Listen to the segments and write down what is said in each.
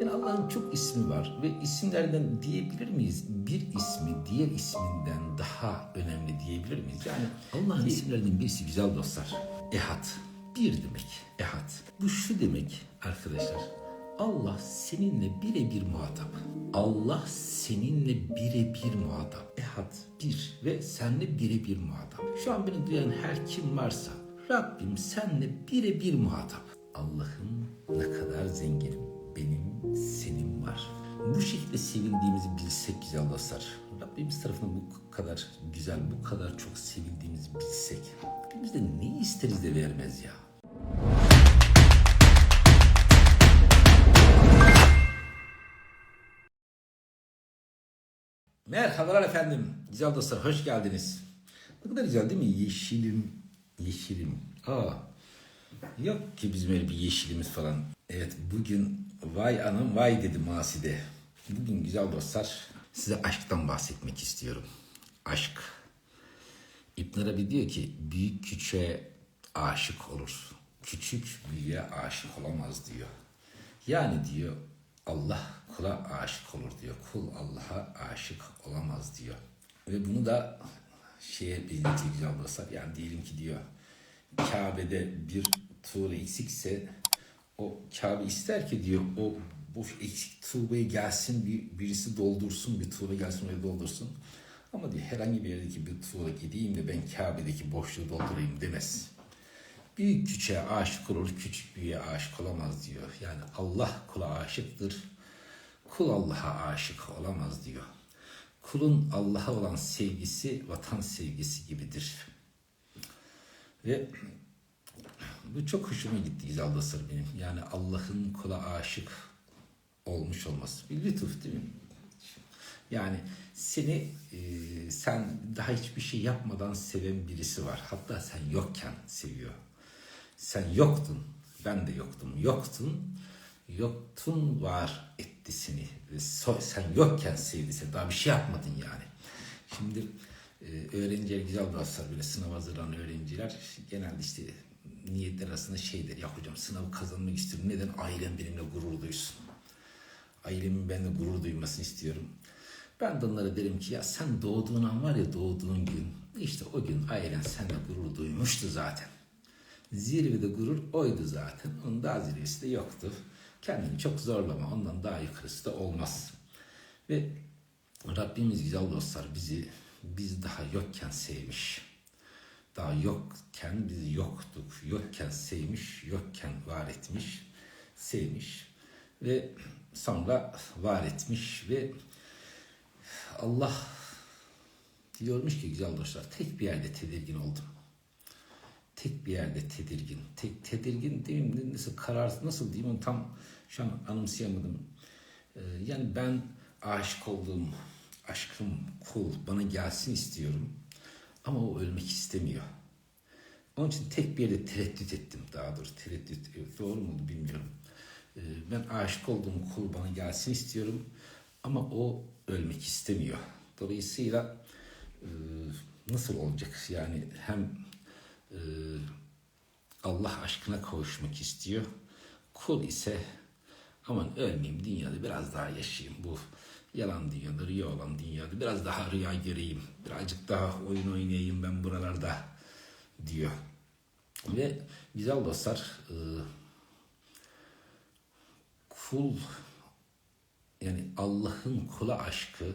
Yani Allah'ın çok ismi var ve isimlerden diyebilir miyiz? Bir ismi diğer isminden daha önemli diyebilir miyiz? Yani Allah'ın isimlerinden birisi güzel dostlar. Ehad. Bir demek. Ehad. Bu şu demek arkadaşlar. Allah seninle birebir muhatap. Allah seninle birebir muhatap. Ehad bir ve senle birebir muhatap. Şu an beni duyan her kim varsa Rabbim senle birebir muhatap. Allah'ım ne kadar zenginim. Benim senin var. Bu şekilde sevildiğimizi bilsek güzel dostlar. Rabbimiz tarafından bu kadar güzel, bu kadar çok sevildiğimizi bilsek. Biz de ne isteriz de vermez ya. Merhabalar efendim. Güzel dostlar hoş geldiniz. Ne kadar güzel değil mi? Yeşilim, yeşilim. Aa, yok ki bizim öyle bir yeşilimiz falan. Evet bugün vay anam vay dedi Maside. Bugün güzel dostlar size aşktan bahsetmek istiyorum. Aşk. İbn Arabi diyor ki büyük küçüğe aşık olur. Küçük büyüğe aşık olamaz diyor. Yani diyor Allah kula aşık olur diyor. Kul Allah'a aşık olamaz diyor. Ve bunu da şeye benzetiyor güzel dostlar. Yani diyelim ki diyor Kabe'de bir tuğla eksikse o Kabe ister ki diyor o boş eksik tuğbayı gelsin bir, birisi doldursun bir tuğla gelsin oraya doldursun. Ama diyor herhangi bir yerdeki bir tuğla gideyim de ben Kabe'deki boşluğu doldurayım demez. Büyük küçüğe aşık olur, küçük büyüğe aşık olamaz diyor. Yani Allah kula aşıktır, kul Allah'a aşık olamaz diyor. Kulun Allah'a olan sevgisi vatan sevgisi gibidir. Ve bu çok hoşuma gitti güzel dostlar benim. Yani Allah'ın kula aşık olmuş olması. Bir lütuf değil mi? Yani seni e, sen daha hiçbir şey yapmadan seven birisi var. Hatta sen yokken seviyor. Sen yoktun. Ben de yoktum. Yoktun. Yoktun var etti seni. Ve so- sen yokken sevdi seni. Daha bir şey yapmadın yani. Şimdi e, öğrenciler güzel dostlar böyle sınav hazırlanan öğrenciler genelde işte niyetler arasında şey der. Ya hocam sınavı kazanmak istiyorum. Neden? Ailem benimle gurur duysun. Ailemin benimle gurur duymasını istiyorum. Ben de onlara derim ki ya sen doğduğun an var ya doğduğun gün işte o gün ailen seninle gurur duymuştu zaten. Zirvede gurur oydu zaten. Onun daha zirvesi de yoktu. Kendini çok zorlama. Ondan daha yukarısı da olmaz. Ve Rabbimiz güzel dostlar bizi biz daha yokken sevmiş. Daha yokken biz yoktuk. Yokken sevmiş, yokken var etmiş, sevmiş ve sonra var etmiş ve Allah diyormuş ki güzel dostlar tek bir yerde tedirgin oldum. Tek bir yerde tedirgin. Tek tedirgin diyeyim nasıl karar nasıl diyeyim onu tam şu an anımsayamadım. Ee, yani ben aşık olduğum aşkım kul bana gelsin istiyorum. Ama o ölmek istemiyor. Onun için tek bir yerde tereddüt ettim daha doğrusu tereddüt evet, doğru mu bilmiyorum. Ee, ben aşık olduğum kul gelsin istiyorum ama o ölmek istemiyor. Dolayısıyla e, nasıl olacak yani hem e, Allah aşkına kavuşmak istiyor. Kul ise aman ölmeyeyim dünyada biraz daha yaşayayım bu yalan dünyada rüya olan dünyada biraz daha rüya göreyim birazcık daha oyun oynayayım ben buralarda diyor. Ve güzel dostlar e, kul yani Allah'ın kula aşkı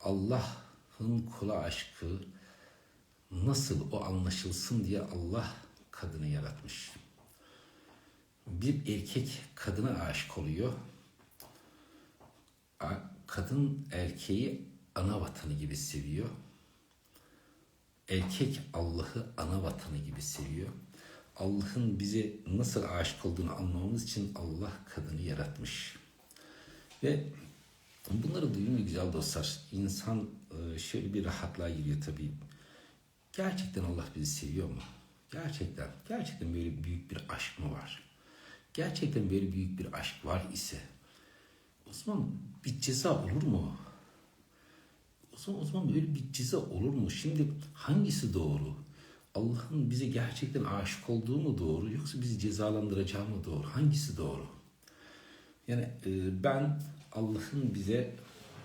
Allah'ın kula aşkı nasıl o anlaşılsın diye Allah kadını yaratmış. Bir erkek kadına aşık oluyor. Kadın erkeği ana vatanı gibi seviyor. Erkek Allah'ı ana vatanı gibi seviyor. Allah'ın bize nasıl aşık olduğunu anlamamız için Allah kadını yaratmış. Ve bunları duyunca güzel dostlar. İnsan e, şöyle bir rahatlığa giriyor tabii. Gerçekten Allah bizi seviyor mu? Gerçekten, gerçekten böyle büyük bir aşk mı var? Gerçekten böyle büyük bir aşk var ise o zaman bir ceza olur mu? O zaman, o zaman böyle bir ceza olur mu? Şimdi hangisi doğru? Allah'ın bize gerçekten aşık olduğu mu doğru yoksa bizi cezalandıracağı mı doğru? Hangisi doğru? Yani e, ben Allah'ın bize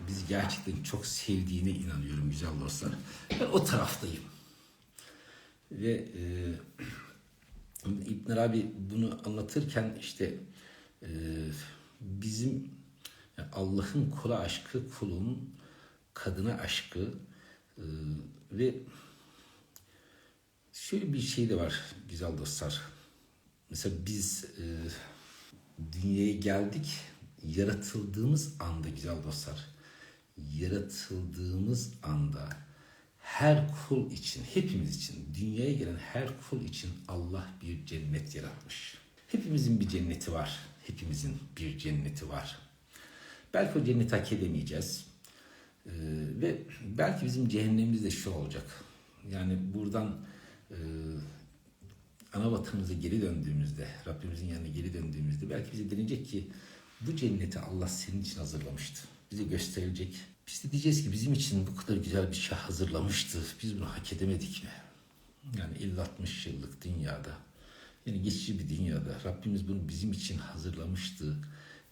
bizi gerçekten çok sevdiğine inanıyorum güzel dostlar. Ben o taraftayım. Ve e, İbn Arabi bunu anlatırken işte e, bizim Allah'ın kula aşkı, kulun kadına aşkı e, ve şöyle bir şey de var güzel dostlar. Mesela biz e, dünyaya geldik, yaratıldığımız anda güzel dostlar. Yaratıldığımız anda her kul için, hepimiz için, dünyaya gelen her kul için Allah bir cennet yaratmış. Hepimizin bir cenneti var. Hepimizin bir cenneti var. Belki o cenneti hak edemeyeceğiz. Ee, ve belki bizim cehennemimiz de şu olacak. Yani buradan e, ana vatanımıza geri döndüğümüzde, Rabbimizin yanına geri döndüğümüzde belki bize denilecek ki bu cenneti Allah senin için hazırlamıştı. Bize gösterilecek. Biz de diyeceğiz ki bizim için bu kadar güzel bir şey hazırlamıştı. Biz bunu hak edemedik mi? Yani 50-60 yıllık dünyada, yani geçici bir dünyada Rabbimiz bunu bizim için hazırlamıştı.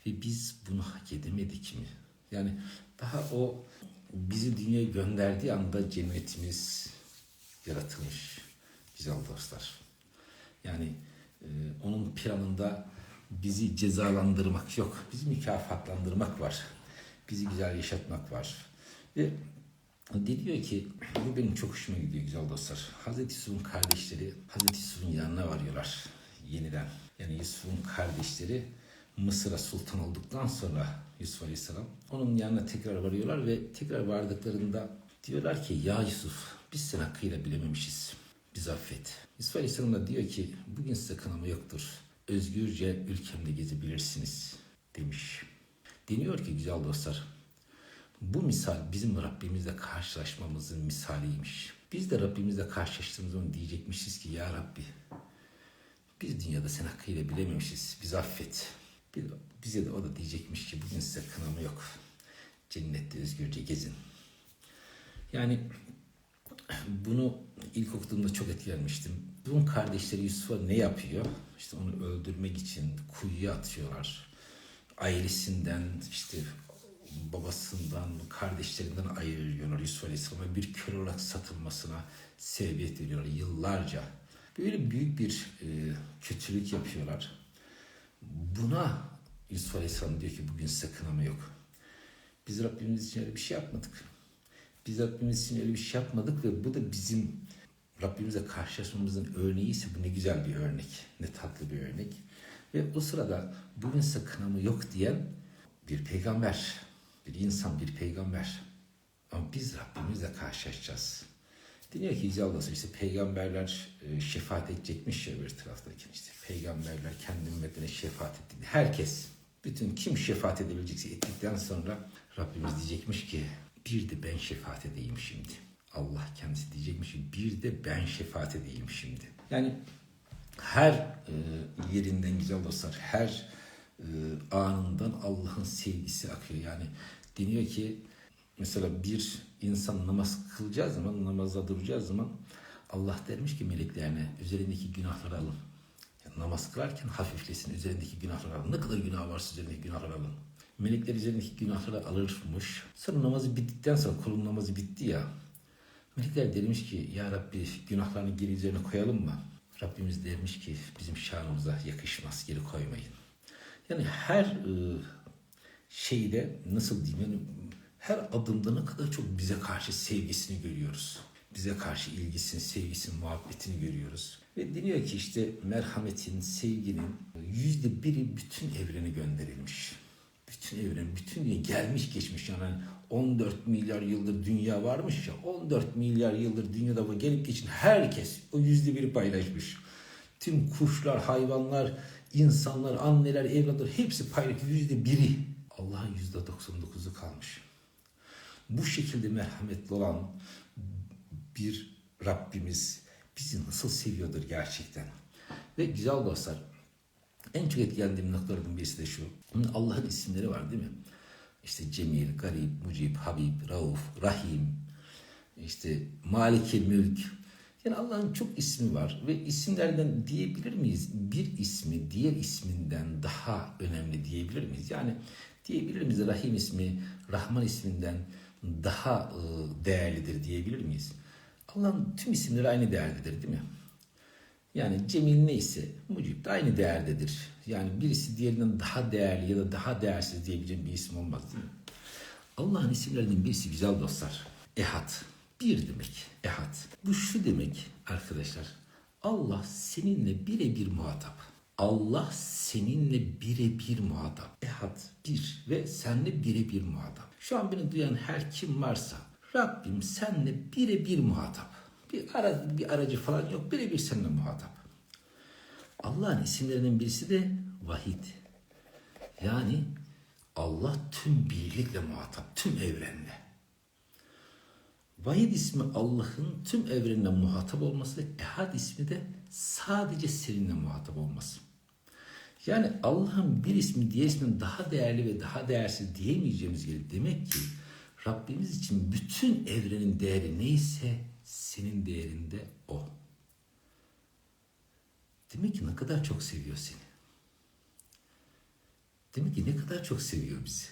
Ve biz bunu hak edemedik mi? Yani daha o bizi dünyaya gönderdiği anda cennetimiz yaratılmış güzel dostlar. Yani e, onun planında bizi cezalandırmak yok. Bizi mükafatlandırmak var. Bizi güzel yaşatmak var. Ve diyor ki bu benim çok hoşuma gidiyor güzel dostlar. Hazreti Yusuf'un kardeşleri Hazreti Yusuf'un yanına varıyorlar yeniden. Yani Yusuf'un kardeşleri Mısır'a sultan olduktan sonra Yusuf Aleyhisselam onun yanına tekrar varıyorlar ve tekrar vardıklarında diyorlar ki ya Yusuf biz seni hakkıyla bilememişiz. Biz affet. Yusuf Aleyhisselam da diyor ki bugün size kınama yoktur. Özgürce ülkemde gezebilirsiniz demiş. Deniyor ki güzel dostlar bu misal bizim Rabbimizle karşılaşmamızın misaliymiş. Biz de Rabbimizle karşılaştığımız zaman diyecekmişiz ki ya Rabbi biz dünyada sen hakkıyla bilememişiz. Biz affet. Bir, bize de o da diyecekmiş ki bugün size kınama yok. Cennette özgürce gezin. Yani bunu ilk okuduğumda çok etkilenmiştim. Bunun kardeşleri Yusuf'a ne yapıyor? İşte onu öldürmek için kuyuya atıyorlar. Ailesinden işte babasından, kardeşlerinden ayırıyorlar Yusuf Aleyhisselam'a bir köle olarak satılmasına sebebiyet veriyorlar yıllarca. Böyle büyük bir e, kötülük yapıyorlar. Buna Yusuf Aleyhisselam diyor ki bugün size yok. Biz Rabbimiz için öyle bir şey yapmadık. Biz Rabbimiz için öyle bir şey yapmadık ve bu da bizim Rabbimize karşılaşmamızın örneği ise bu ne güzel bir örnek. Ne tatlı bir örnek. Ve o sırada bugün size kınama yok diyen bir peygamber, bir insan, bir peygamber. Ama biz Rabbimizle karşılaşacağız. Deniyor ki Yüce Allah'sı işte peygamberler e, şefaat edecekmiş ya bir taraftaki işte peygamberler kendi ümmetine şefaat etti. Herkes, bütün kim şefaat edebilecekse ettikten sonra Rabbimiz diyecekmiş ki bir de ben şefaat edeyim şimdi. Allah kendisi diyecekmiş ki bir de ben şefaat edeyim şimdi. Yani her e, yerinden güzel dostlar, her e, anından Allah'ın sevgisi akıyor. Yani deniyor ki mesela bir insan namaz kılacağı zaman, namazda duracağı zaman Allah dermiş ki meleklerine üzerindeki günahları alın. Yani namaz kılarken hafiflesin, üzerindeki günahları alın. Ne kadar günah varsa üzerindeki günahları alın. Melekler üzerindeki günahları alırmış. Sonra namazı bittikten sonra kulun namazı bitti ya. Melekler dermiş ki ya Rabbi günahlarını geri üzerine koyalım mı? Rabbimiz dermiş ki bizim şanımıza yakışmaz geri koymayın. Yani her e, şeyde nasıl diyeyim yani her adımda ne kadar çok bize karşı sevgisini görüyoruz. Bize karşı ilgisini, sevgisini, muhabbetini görüyoruz. Ve deniyor ki işte merhametin, sevginin yüzde biri bütün evrene gönderilmiş. Bütün evren, bütün dünya gelmiş geçmiş yani 14 milyar yıldır dünya varmış ya 14 milyar yıldır dünyada bu gelip geçin herkes o yüzde biri paylaşmış. Tüm kuşlar, hayvanlar, insanlar, anneler, evlatlar hepsi paylaşmış yüzde biri. Allah'ın yüzde 99'u kalmış. Bu şekilde merhametli olan bir Rabbimiz bizi nasıl seviyordur gerçekten. Ve güzel dostlar en çok etkilendiğim noktalardan birisi de şu. Allah'ın isimleri var değil mi? İşte Cemil, Garip, Mucib, Habib, Rauf, Rahim, işte Maliki Mülk. Yani Allah'ın çok ismi var ve isimlerden diyebilir miyiz? Bir ismi diğer isminden daha önemli diyebilir miyiz? Yani diyebilir miyiz Rahim ismi Rahman isminden daha e, değerlidir diyebilir miyiz? Allah'ın tüm isimleri aynı değerlidir değil mi? Yani Cemil neyse Mucib de aynı değerdedir. Yani birisi diğerinden daha değerli ya da daha değersiz diyebileceğim bir isim olmaz değil mi? Allah'ın isimlerinden birisi güzel dostlar. Ehad. Bir demek. Ehad. Bu şu demek arkadaşlar. Allah seninle birebir muhatap. Allah seninle birebir muhatap. Ehad bir ve senle birebir muhatap. Şu an beni duyan her kim varsa Rabbim senle birebir muhatap. Bir, ara, bir aracı falan yok. Birebir seninle muhatap. Allah'ın isimlerinden birisi de vahid. Yani Allah tüm birlikle muhatap, tüm evrenle. Vahid ismi Allah'ın tüm evrenle muhatap olması, Ehad ismi de sadece seninle muhatap olması. Yani Allah'ın bir ismi diğer ismin daha değerli ve daha değersiz diyemeyeceğimiz gibi demek ki Rabbimiz için bütün evrenin değeri neyse senin değerinde o. Demek ki ne kadar çok seviyor seni. Demek ki ne kadar çok seviyor bizi.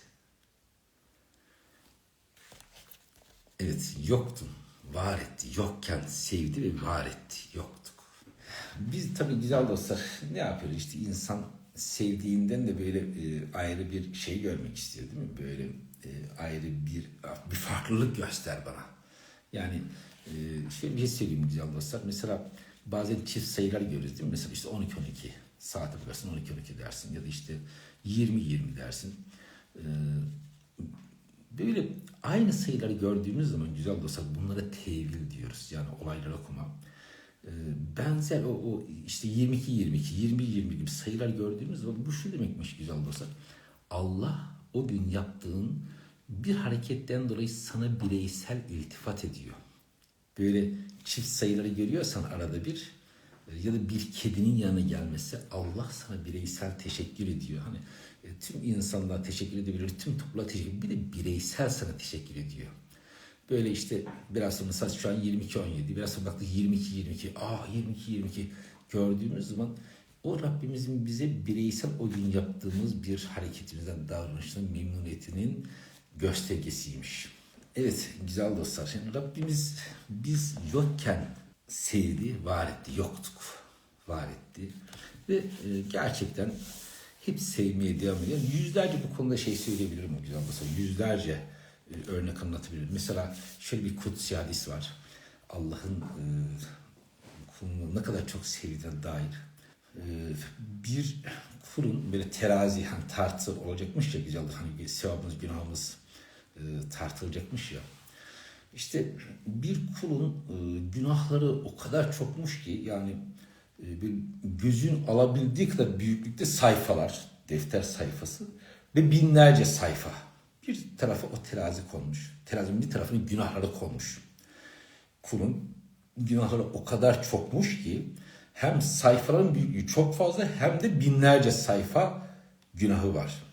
Evet yoktun. Var etti. Yokken sevdi ve var etti. Yoktuk. Biz tabii güzel dostlar ne yapıyoruz işte insan sevdiğinden de böyle e, ayrı bir şey görmek istiyor değil mi? Böyle e, ayrı bir bir farklılık göster bana. Yani e, şöyle bir şey söyleyeyim güzel dostlar. Mesela bazen çift sayılar görürüz değil mi? Mesela işte 12-12 saate bakarsın 12-12 dersin ya da işte 20-20 dersin. Ee, böyle aynı sayıları gördüğümüz zaman güzel dostlar bunlara tevil diyoruz. Yani olaylar okuma. Ee, benzer o, o işte 22-22, 20-20 gibi sayılar gördüğümüz zaman bu şu demekmiş güzel dostlar. Allah o gün yaptığın bir hareketten dolayı sana bireysel iltifat ediyor. Böyle çift sayıları görüyorsan arada bir ya da bir kedinin yanına gelmesi Allah sana bireysel teşekkür ediyor. Hani e, tüm insanlığa teşekkür edebilir, tüm topluluğa teşekkür bir de bireysel sana teşekkür ediyor. Böyle işte biraz sonra mesela şu an 22-17, biraz sonra baktık 22-22, ah 22-22 gördüğümüz zaman o Rabbimizin bize bireysel o gün yaptığımız bir hareketimizden, davranışının memnuniyetinin göstergesiymiş. Evet güzel dostlar. Şimdi Rabbimiz biz yokken sevdi, var etti. Yoktuk, var etti. Ve e, gerçekten hep sevmeye devam ediyor. Yüzlerce bu konuda şey söyleyebilirim güzel dostlar. Yüzlerce örnek anlatabilirim. Mesela şöyle bir kutsi hadis var. Allah'ın e, kulunu ne kadar çok sevdiğine dair. E, bir kulun böyle terazi hani tartı olacakmış ya güzeldir. Hani sevabımız, günahımız e, tartılacakmış ya. İşte bir kulun e, günahları o kadar çokmuş ki yani e, bir gözün alabildiği kadar büyüklükte sayfalar, defter sayfası ve binlerce sayfa. Bir tarafa o terazi konmuş. Terazinin bir tarafına günahları konmuş. Kulun günahları o kadar çokmuş ki hem sayfaların büyüklüğü çok fazla hem de binlerce sayfa günahı var.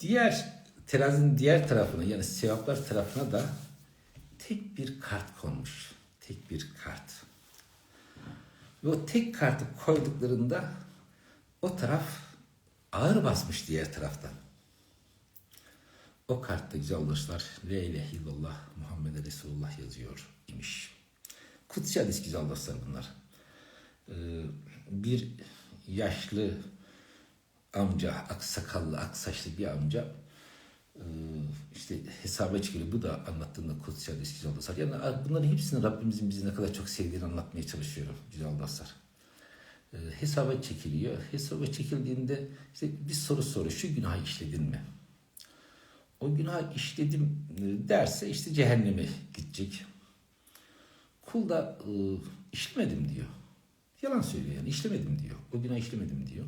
Diğer terazinin diğer tarafına yani sevaplar tarafına da tek bir kart konmuş. Tek bir kart. Ve o tek kartı koyduklarında o taraf ağır basmış diğer taraftan. O kartta güzel dostlar La ilahe illallah Muhammed Resulullah yazıyor imiş. Kutsi hadis güzel dostlar bunlar. Ee, bir yaşlı amca, aksakallı, aksaçlı bir amca ee, işte hesaba çıkıyor. Bu da anlattığında kutsi hadis güzel dostlar. Yani bunların hepsini Rabbimizin bizi ne kadar çok sevdiğini anlatmaya çalışıyorum güzel dostlar. Ee, hesaba çekiliyor. Hesaba çekildiğinde işte bir soru soru şu günahı işledin mi? O günah işledim e, derse işte cehenneme gidecek. Kul da e, işlemedim diyor. Yalan söylüyor yani işlemedim diyor. O günah işlemedim diyor.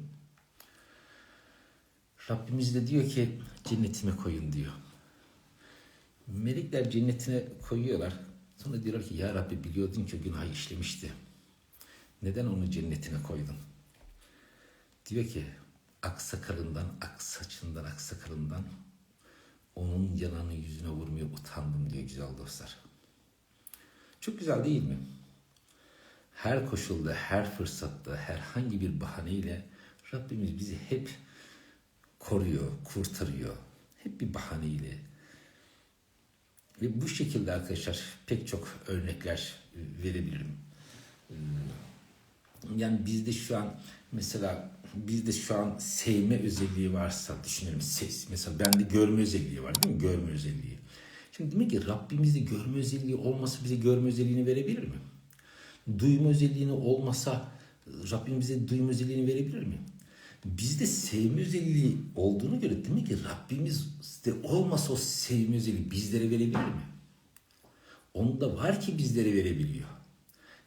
Rabbimiz de diyor ki cennetime koyun diyor. Melekler cennetine koyuyorlar. Sonra diyorlar ki ya Rabbi biliyordun ki o günahı işlemişti. Neden onu cennetine koydun? Diyor ki aksakalından, aksaçından, aksakalından onun yanağını yüzüne vurmaya utandım diyor güzel dostlar. Çok güzel değil mi? Her koşulda, her fırsatta, herhangi bir bahaneyle Rabbimiz bizi hep koruyor, kurtarıyor. Hep bir bahaneyle. Ve bu şekilde arkadaşlar pek çok örnekler verebilirim. Ee, Yani bizde şu an mesela bizde şu an sevme özelliği varsa düşünelim ses. Mesela bende görme özelliği var değil mi? Görme özelliği. Şimdi demek ki Rabbimizde görme özelliği olmasa bize görme özelliğini verebilir mi? Duyma özelliğini olmasa Rabbim bize duyma özelliğini verebilir mi? Bizde sevme özelliği olduğunu göre demek ki Rabbimizde olmasa o sevme özelliği bizlere verebilir mi? Onda var ki bizlere verebiliyor.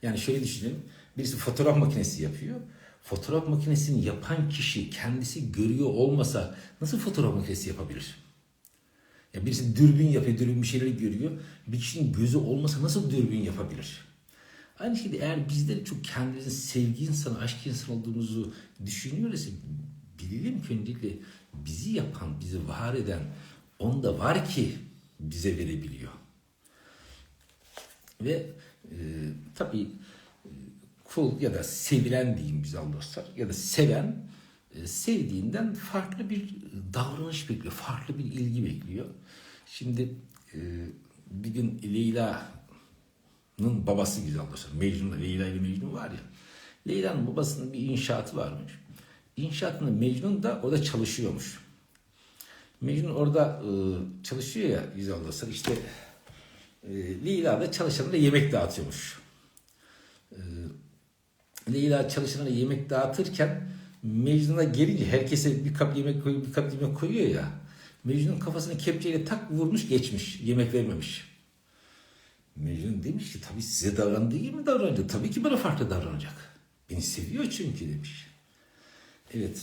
Yani şöyle düşünelim. Birisi fotoğraf makinesi yapıyor. Fotoğraf makinesini yapan kişi kendisi görüyor olmasa nasıl fotoğraf makinesi yapabilir? Ya birisi dürbün yapıyor, dürbün bir şeyleri görüyor. Bir kişinin gözü olmasa nasıl dürbün yapabilir? Aynı şekilde eğer bizler çok kendimizin sevgi insanı, aşk insanı olduğumuzu düşünüyoruz, bilelim ki öncelikle bizi yapan, bizi var eden onda var ki bize verebiliyor. Ve e, tabii kul ya da sevilen diyeyim güzel dostlar ya da seven e, sevdiğinden farklı bir davranış bekliyor, farklı bir ilgi bekliyor. Şimdi e, bir gün Leyla'nın babası güzel dostlar. Mecnun'la Leyla ile Mecnun var ya. Leyla'nın babasının bir inşaatı varmış. İnşaatında Mecnun da orada çalışıyormuş. Mecnun orada e, çalışıyor ya güzel dostlar. İşte Leyla da çalışanlara yemek dağıtıyormuş. Leyla çalışanlara yemek dağıtırken Mecnun'a gelince herkese bir kap yemek koyuyor, bir kap yemek koyuyor ya. Mecnun kafasını kepçeyle tak vurmuş geçmiş. Yemek vermemiş. Mecnun demiş ki tabii size davrandığı gibi mi davranacak? Tabii ki bana farklı davranacak. Beni seviyor çünkü demiş. Evet.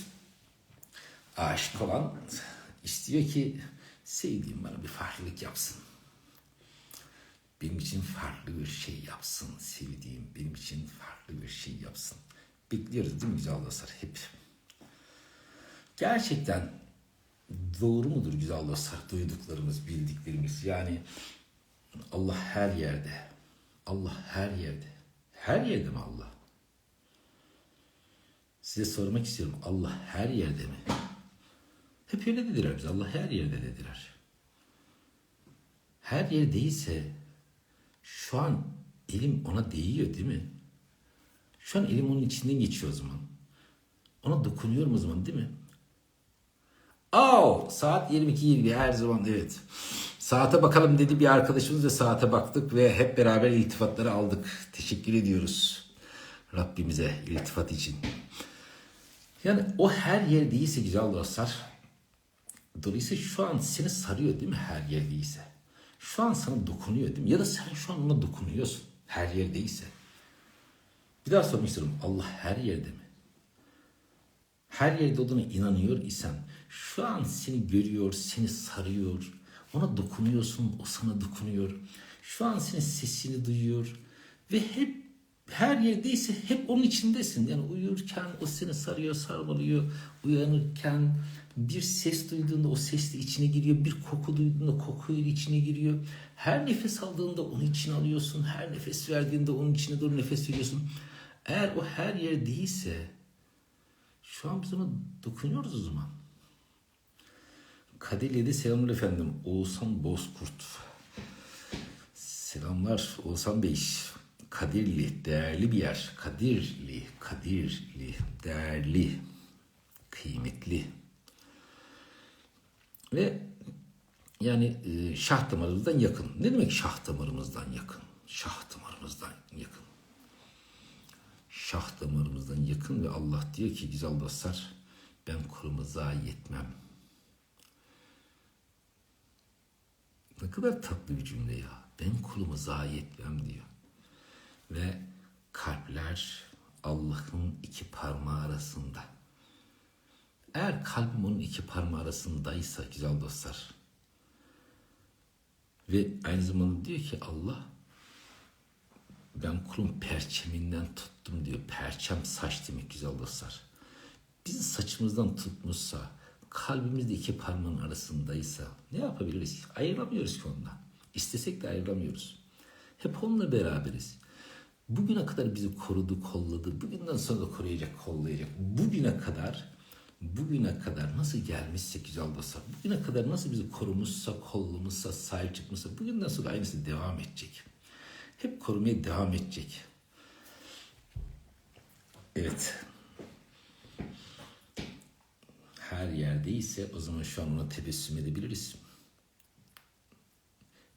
Aşık olan istiyor ki sevdiğim bana bir farklılık yapsın. Benim için farklı bir şey yapsın sevdiğim. Benim için farklı bir şey yapsın. Bekliyoruz değil mi güzel dostlar? Hep. Gerçekten doğru mudur güzel dostlar? Duyduklarımız, bildiklerimiz. Yani Allah her yerde. Allah her yerde. Her yerde mi Allah? Size sormak istiyorum. Allah her yerde mi? Hep öyle dediler bize. Allah her yerde dediler. Her yer değilse şu an elim ona değiyor değil mi? Şu an elim onun içinden geçiyor o zaman. Ona dokunuyorum o zaman değil mi? Oh, saat 22.20 her zaman evet. Saate bakalım dedi bir arkadaşımız ve saate baktık ve hep beraber iltifatları aldık. Teşekkür ediyoruz Rabbimize iltifat için. Yani o her yer değilse güzel dostlar. Dolayısıyla şu an seni sarıyor değil mi her yer değilse? Şu an sana dokunuyor değil mi? Ya da sen şu an ona dokunuyorsun her yer değilse. Bir daha sormak istiyorum. Allah her yerde mi? Her yerde olduğuna inanıyor isen şu an seni görüyor, seni sarıyor. Ona dokunuyorsun, o sana dokunuyor. Şu an senin sesini duyuyor ve hep her yerdeyse hep onun içindesin. Yani uyurken o seni sarıyor, sarmalıyor. Uyanırken bir ses duyduğunda o sesle içine giriyor. Bir koku duyduğunda kokuyla içine giriyor. Her nefes aldığında onu içine alıyorsun. Her nefes verdiğinde onun içine doğru nefes veriyorsun. Eğer o her yer değilse şu an biz ona dokunuyoruz o zaman. Kadirli'de selamlar efendim. Oğuzhan Bozkurt. Selamlar Oğuzhan Bey. Kadirli değerli bir yer. Kadirli, Kadirli değerli, kıymetli. Ve yani e, şah damarımızdan yakın. Ne demek şah damarımızdan yakın? Şah damarımızdan yakın. Şah damarımızdan yakın ve Allah diyor ki güzel dostlar ben kurumu zayi etmem. Ne kadar tatlı bir cümle ya. Ben kulumu zayi etmem diyor. Ve kalpler Allah'ın iki parmağı arasında. Eğer kalbim onun iki parmağı arasındaysa güzel dostlar. Ve aynı zamanda diyor ki Allah ben kulun perçeminden tuttum diyor. Perçem saç demek güzel dostlar. Bizi saçımızdan tutmuşsa, kalbimizde iki parmağın arasındaysa ne yapabiliriz? Ayıramıyoruz ki ondan. İstesek de ayıramıyoruz. Hep onunla beraberiz. Bugüne kadar bizi korudu, kolladı. Bugünden sonra da koruyacak, kollayacak. Bugüne kadar bugüne kadar nasıl gelmişse güzel dostlar, bugüne kadar nasıl bizi korumuşsa, kollamuşsa, sahip çıkmışsa bugünden sonra aynısı devam edecek. Hep korumaya devam edecek. Evet. Her yerdeyse o zaman şu an ona tebessüm edebiliriz.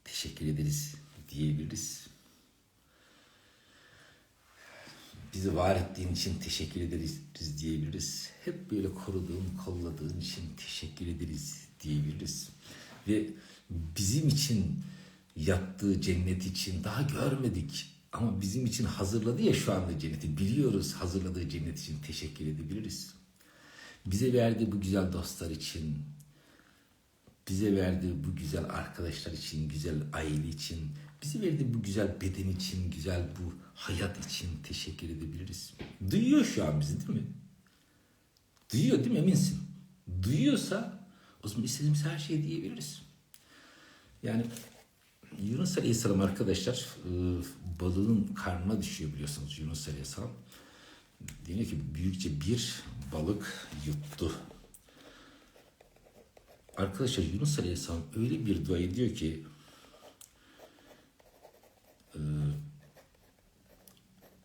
Teşekkür ederiz diyebiliriz. Bizi var ettiğin için teşekkür ederiz diyebiliriz. Hep böyle koruduğun, kolladığın için teşekkür ederiz diyebiliriz. Ve bizim için yaptığı cennet için daha görmedik ama bizim için hazırladı ya şu anda cenneti biliyoruz hazırladığı cennet için teşekkür edebiliriz. Bize verdiği bu güzel dostlar için, bize verdiği bu güzel arkadaşlar için, güzel aile için, bize verdiği bu güzel beden için, güzel bu hayat için teşekkür edebiliriz. Duyuyor şu an bizi değil mi? Duyuyor değil mi eminsin? Duyuyorsa o zaman istediğimiz her şeyi diyebiliriz. Yani Yunus Aleyhisselam arkadaşlar e, balığın karnına düşüyor biliyorsunuz Yunus Aleyhisselam. Diyor ki büyükçe bir balık yuttu. Arkadaşlar Yunus Aleyhisselam öyle bir dua ediyor ki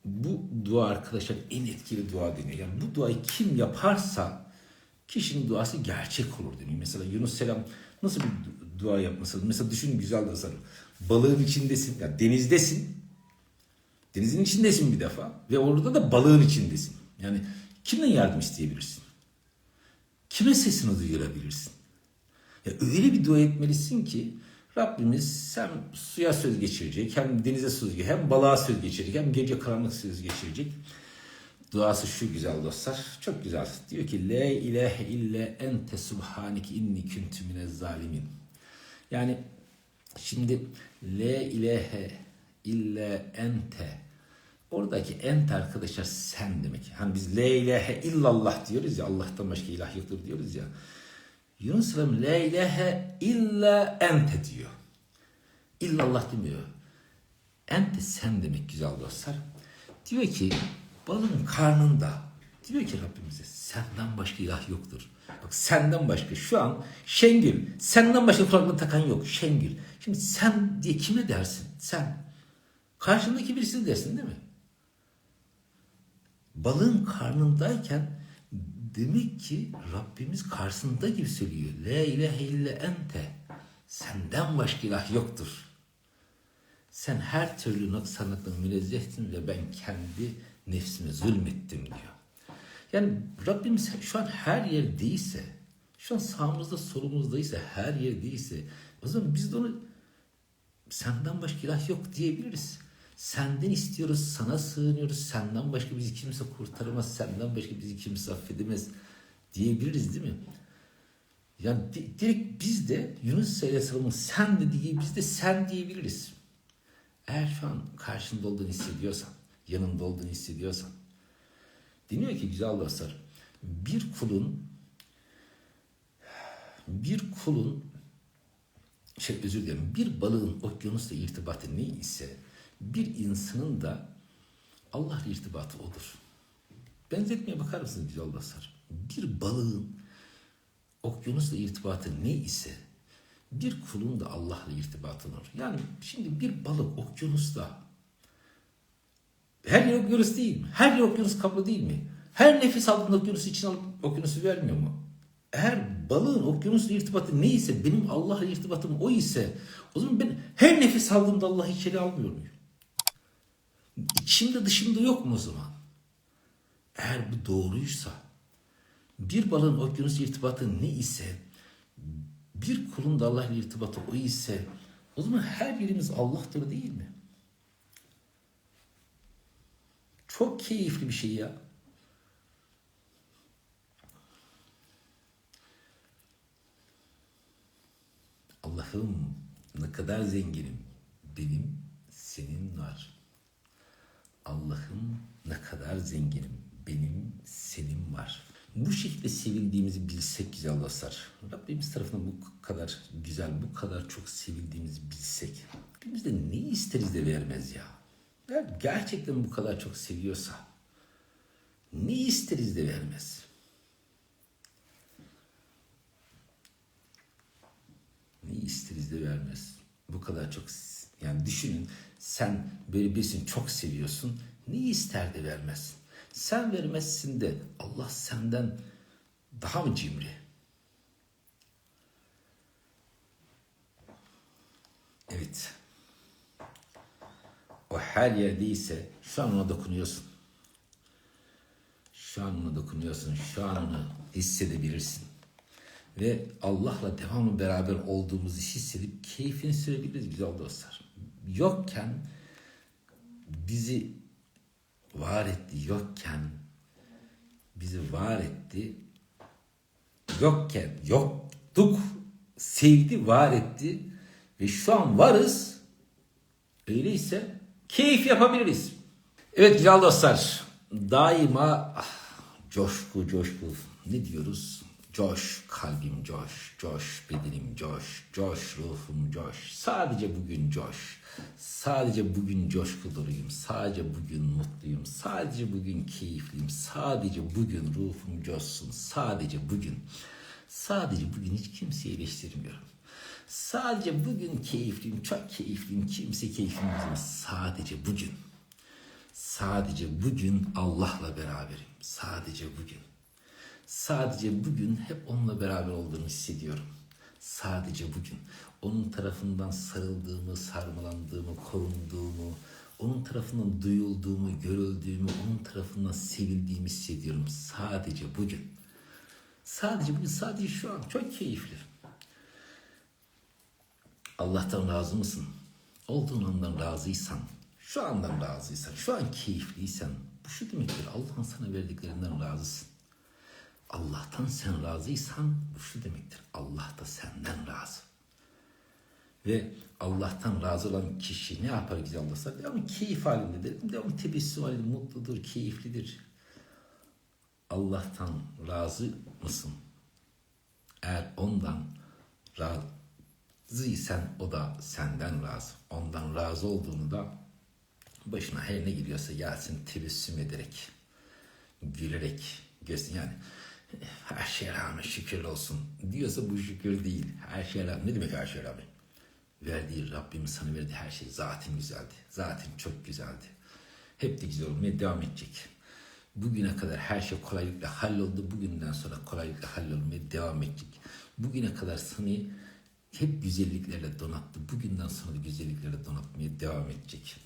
bu dua arkadaşlar en etkili dua deniyor. Yani bu duayı kim yaparsa kişinin duası gerçek olur deniyor. Mesela Yunus Selam nasıl bir dua yapması? Mesela düşün güzel tasarım. Balığın içindesin, yani denizdesin. Denizin içindesin bir defa ve orada da balığın içindesin. Yani kimden yardım isteyebilirsin? Kime sesini duyurabilirsin? Ya öyle bir dua etmelisin ki Rabbimiz hem suya söz geçirecek, hem denize söz geçirecek, hem balığa söz geçirecek, hem gece karanlık söz geçirecek. Duası şu güzel dostlar. Çok güzel. Diyor ki La ilahe illa ente subhanike inni kuntu minez zalimin. Yani şimdi La ilahe illa ente Oradaki ent arkadaşlar sen demek. Hani biz la ilahe illallah diyoruz ya Allah'tan başka ilah yoktur diyoruz ya. Yunus Selam la ilahe illa ente diyor. İllallah demiyor. Ente sen demek güzel dostlar. Diyor ki balın karnında diyor ki Rabbimize senden başka ilah yoktur. Bak senden başka şu an Şengül senden başka kulaklığı takan yok Şengül. Şimdi sen diye kime dersin? Sen. Karşındaki birisini dersin değil mi? Balığın karnındayken demek ki Rabbimiz karşısında gibi söylüyor. La ilahe illa ente. Senden başka ilah yoktur. Sen her türlü noksanlıktan münezzehsin ve ben kendi nefsime zulmettim diyor. Yani Rabbimiz şu an her yerdeyse, şu an sağımızda solumuzdaysa, her yerdeyse o zaman biz de onu senden başka ilah yok diyebiliriz. Senden istiyoruz, sana sığınıyoruz. Senden başka bizi kimse kurtaramaz, senden başka bizi kimse affedemez diyebiliriz değil mi? Yani di- direkt biz de Yunus Aleyhisselam'ın sen dediği biz de sen diyebiliriz. Eğer şu an karşında olduğunu hissediyorsan, yanında olduğunu hissediyorsan. Deniyor ki güzel dostlar, bir kulun bir kulun şey özür dilerim bir balığın okyanusla irtibatı ne ise bir insanın da Allah'la irtibatı odur. Benzetmeye bakar mısınız güzel dostlar? Bir balığın okyanusla irtibatı ne ise bir kulun da Allah'la irtibatı olur. Yani şimdi bir balık okyanusta her yer okyanus değil mi? Her yer okyanus kaplı değil mi? Her nefes aldığında okyanusu içine alıp okyanusu vermiyor mu? Eğer balığın okyanusla irtibatı neyse benim Allah'la irtibatım o ise o zaman ben her nefes aldığımda Allah'ı içeri almıyor muyum? İçimde dışımda yok mu o zaman? Eğer bu doğruysa bir balığın okyanus irtibatı ne ise bir kulun da Allah'la irtibatı o ise o zaman her birimiz Allah'tır değil mi? Çok keyifli bir şey ya. Allah'ım ne kadar zenginim. Benim senin var. Allah'ım ne kadar zenginim. Benim senin var. Bu şekilde sevildiğimizi bilsek güzel dostlar. Rabbimiz tarafından bu kadar güzel, bu kadar çok sevildiğimizi bilsek. Bizde ne isteriz de vermez ya. Ya gerçekten bu kadar çok seviyorsa ne isteriz de vermez. Ne isteriz de vermez. Bu kadar çok yani düşünün sen böyle birisini çok seviyorsun. Ne ister de vermez. Sen vermezsin de Allah senden daha mı cimri? Evet. O her yerdeyse şu an ona dokunuyorsun. Şu an ona dokunuyorsun. Şu an onu hissedebilirsin. Ve Allah'la devamlı beraber olduğumuzu hissedip keyfini sürebiliriz güzel dostlar. Yokken bizi var etti, yokken bizi var etti. Yokken yoktuk, sevdi, var etti ve şu an varız. Öyleyse keyif yapabiliriz. Evet güzel dostlar, daima ah, coşku coşku ne diyoruz? Coş kalbim coş, coş bedenim coş, coş ruhum coş. Sadece bugün coş. Sadece bugün coşku doluyum. Sadece bugün mutluyum. Sadece bugün keyifliyim. Sadece bugün ruhum coşsun. Sadece bugün. Sadece bugün hiç kimseyi eleştirmiyorum. Sadece bugün keyifliyim, çok keyifliyim. Kimse bozamaz. Sadece bugün. Sadece bugün Allah'la beraberim. Sadece bugün. Sadece bugün hep onunla beraber olduğumu hissediyorum. Sadece bugün. Onun tarafından sarıldığımı, sarmalandığımı, korunduğumu, onun tarafından duyulduğumu, görüldüğümü, onun tarafından sevildiğimi hissediyorum. Sadece bugün. Sadece bugün, sadece şu an. Çok keyifli. Allah'tan razı mısın? Olduğun andan razıysan, şu andan razıysan, şu an keyifliysen, bu şu demektir. Allah'ın sana verdiklerinden razısın. Allah'tan sen razıysan şu demektir. Allah da senden razı. Ve Allah'tan razı olan kişi ne yapar güzel dostlar? Devamlı keyif halindedir. Devamlı tebessüm halinde mutludur, keyiflidir. Allah'tan razı mısın? Eğer ondan razıysan o da senden razı. Ondan razı olduğunu da başına her ne geliyorsa gelsin tebessüm ederek, gülerek, göz yani her şeye rağmen şükür olsun diyorsa bu şükür değil. Her şeye rağmen ne demek her şeye rağmen? Verdiği Rabbimin sana verdiği her şey zaten güzeldi. Zaten çok güzeldi. Hep de güzel olmaya devam edecek. Bugüne kadar her şey kolaylıkla halloldu. Bugünden sonra kolaylıkla hallolmaya devam edecek. Bugüne kadar seni hep güzelliklerle donattı. Bugünden sonra da güzelliklerle donatmaya devam edecek.